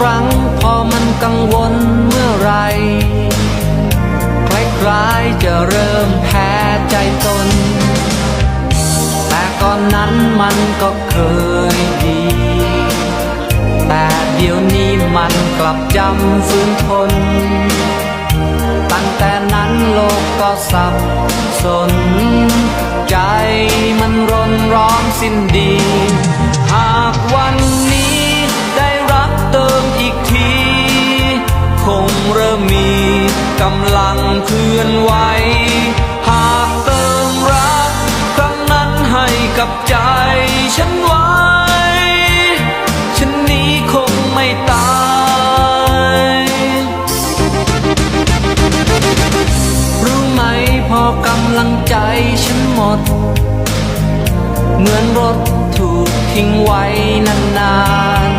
ครั้งพอมันกังวลเมื่อไหรคล้ายๆจะเริ่มแพ้ใจตน แต่ก่อนนั้นมันก็เคยดี แต่เดี๋ยวนี้มันกลับจำฟื้นทน ตั้งแต่นั้นโลกก็สับสน ใจมันรนร้อนสิ้นดี ริ่มมีกำลังเคลื่อนไหวหากเติมรักครั้งนั้นให้กับใจฉันไว้ ฉันนี้คงไม่ตายรู้ไหมพอกำลังใจฉันหมด เหมือนรถถูกทิ้งไว้นาน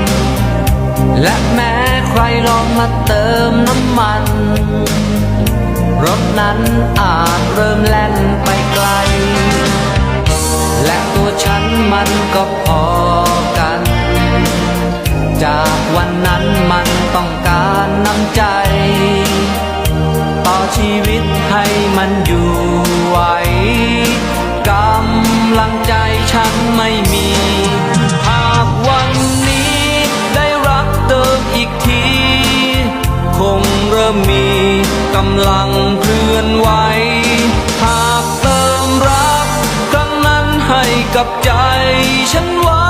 ๆและแม้ ใครลองมาเติมน้ำมัน รถนั้นอาจเริ่มแล่นไปไกล และตัวฉันมันก็พอกัน จากวันนั้นมันต้องการน้ำใจ ต่อชีวิตให้มันอยู่ไหวกำลังใจฉันไม่มี หากวันำลังเคลื่อนไหว หากเติมรักครั้งนั้นให้กับใจฉันไว้